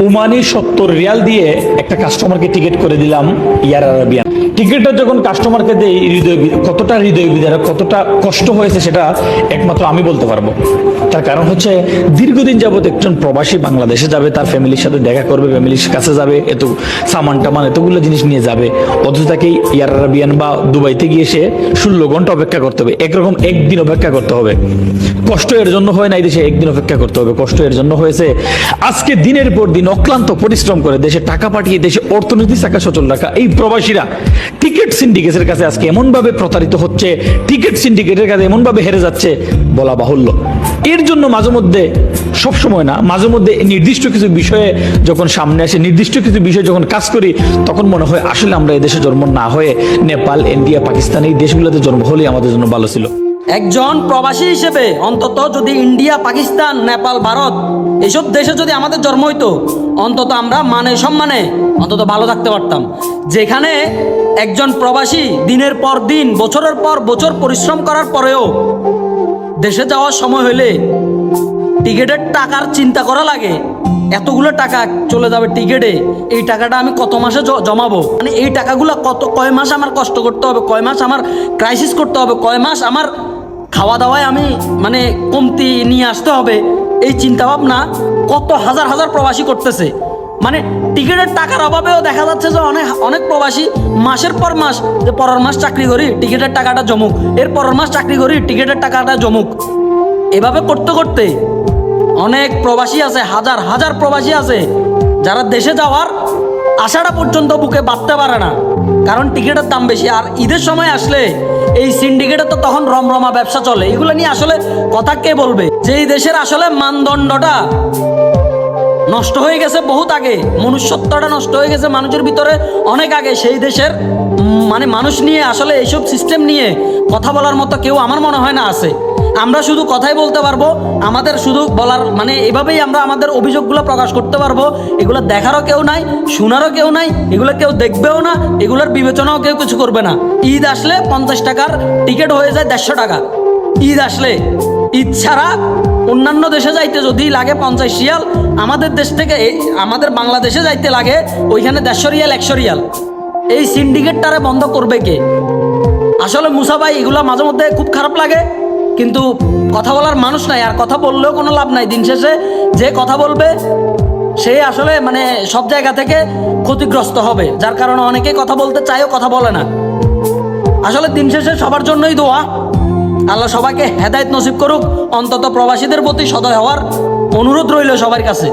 উমানি সত্তর রিয়াল দিয়ে একটা কাস্টমারকে টিকিট করে দিলাম ইয়ার আরাবিয়ান। টিকিটটা যখন কাস্টমারকে দেই, হৃদয় কতটা হৃদয় বিদারক, কতটা কষ্ট হয়েছে সেটা একমাত্র আমি বলতে পারব। তার কারণ হচ্ছে দীর্ঘদিন যাবত একজন প্রবাসী বাংলাদেশে যাবে, তার ফ্যামিলির সাথে দেখা করবে ফ্যামিলির কাছে যাবে, এত সামান টামান, এতগুলো জিনিস নিয়ে যাবে। অথচ তাকে ইয়ার আরাবিয়ান বা দুবাইতে গিয়ে সে ষোলো ঘণ্টা অপেক্ষা করতে হবে। একরকম একদিন অপেক্ষা করতে হবে। কষ্ট এর জন্য হয় না এই দেশে একদিন অপেক্ষা করতে হবে। কষ্ট এর জন্য হয়েছে আজকে দিনের পর দিন অক্লান্ত পরিশ্রম করে দেশে টাকা পাঠিয়ে দেশে অর্থনীতি চাকা সচল রাখা। এই প্রবাসীরা টিকিট সিন্ডিকেটের কাছে আজকে এমনভাবে প্রতারিত হচ্ছে, টিকিট সিন্ডিকেটের কাছে এমনভাবে হেরে যাচ্ছে বলা বাহুল্য। এর জন্য মাঝে মধ্যে সব সময় না, মাঝে মধ্যে নির্দিষ্ট কিছু বিষয়ে যখন সামনে আসে, নির্দিষ্ট কিছু বিষয় যখন কাজ করি, তখন মনে হয় আসলে আমরা এদেশে জন্ম না হয়ে নেপাল, ইন্ডিয়া, পাকিস্তান, এই দেশগুলোতে জন্ম হলেই আমাদের জন্য ভালো ছিল। একজন প্রবাসী হিসেবে অন্তত যদি ইন্ডিয়া, পাকিস্তান, নেপাল, ভারত, এসব দেশে যদি আমাদের জন্ম হইতো, অন্তত আমরা মানে সম্মানে অন্তত ভালো থাকতে পারতাম। যেখানে একজন প্রবাসী দিনের পর দিন, বছরের পর বছর পরিশ্রম করার পরেও দেশে যাওয়ার সময় হলে টিকিটের টাকার চিন্তা করা লাগে। এতগুলো টাকা চলে যাবে টিকিটে, এই টাকাটা আমি কত মাসে জমাবো? মানে এই টাকাগুলো কত, কয় মাস আমার কষ্ট করতে হবে, কয় মাস আমার ক্রাইসিস করতে হবে, কয় মাস আমার খাওয়া দাওয়ায় আমি মানে কমতি নিয়ে আসতে হবে, এই চিন্তা ভাবনা কত হাজার হাজার প্রবাসী করতেছে। মানে টিকিটের টাকার অভাবেও দেখা যাচ্ছে যে অনেক অনেক প্রবাসী মাসের পর মাস, যে পরের মাস চাকরি করি, টিকিটের টাকাটা জমুক। এর পরের মাস চাকরি করি, টিকিটের টাকাটা জমুক। এভাবে করতে করতে অনেক প্রবাসী আছে, হাজার হাজার প্রবাসী আছে, যারা দেশে যাওয়ার আশাটা পর্যন্ত বুকে বাঁধতে পারে না। কারণ টিকিটের দাম বেশি, আর ঈদের সময় আসলে এই সিন্ডিকেটে তো তখন রমরমা ব্যবসা চলে। এগুলো নিয়ে আসলে কথা কে বলবে? যে এই দেশের আসলে মানদণ্ডটা নষ্ট হয়ে গেছে বহুত আগে। মনুষ্যত্বটা নষ্ট হয়ে গেছে মানুষের ভিতরে অনেক আগে। সেই দেশের মানে মানুষ নিয়ে আসলে এইসব সিস্টেম নিয়ে কথা বলার মতো কেউ আমার মনে হয় না আছে। আমরা শুধু কথাই বলতে পারব, আমাদের শুধু বলার মানে এভাবেই আমরা আমাদের অভিযোগগুলো প্রকাশ করতে পারব। এগুলো দেখারও কেউ নাই, শোনারও কেউ নাই, এগুলো কেউ দেখবেও না, এগুলোর বিবেচনাও কেউ কিছু করবে না। ঈদ আসলে পঞ্চাশ টাকার টিকিট হয়ে যায় দেড়শো টাকা। ঈদ আসলে ছাড়া অন্যান্য দেশে যাইতে যদি লাগে পঞ্চাশ রিয়াল, আমাদের দেশ থেকে আমাদের বাংলাদেশে যাইতে লাগে ওইখানে দেড়শো রিয়াল, একশো রিয়াল। এই সিন্ডিকেটটারে বন্ধ করবে কে? আসলে মুসা ভাই, এগুলো মাঝে মধ্যে খুব খারাপ লাগে, কিন্তু কথা বলার মানুষ নাই, আর কথা বললেও কোনো লাভ নাই। দিন শেষে যে কথা বলবে, সে আসলে মানে সব জায়গা থেকে ক্ষতিগ্রস্ত হবে, যার কারণে অনেকে কথা বলতে চায়ও, কথা বলে না। আসলে দিন শেষে সবার জন্যই দোয়া। আল্লাহ সবাইকে হেদায়ত নসিব করুক অন্তত প্রবাসীদের প্রতি সদয় হওয়ার অনুরোধ রইল সবার কাছে।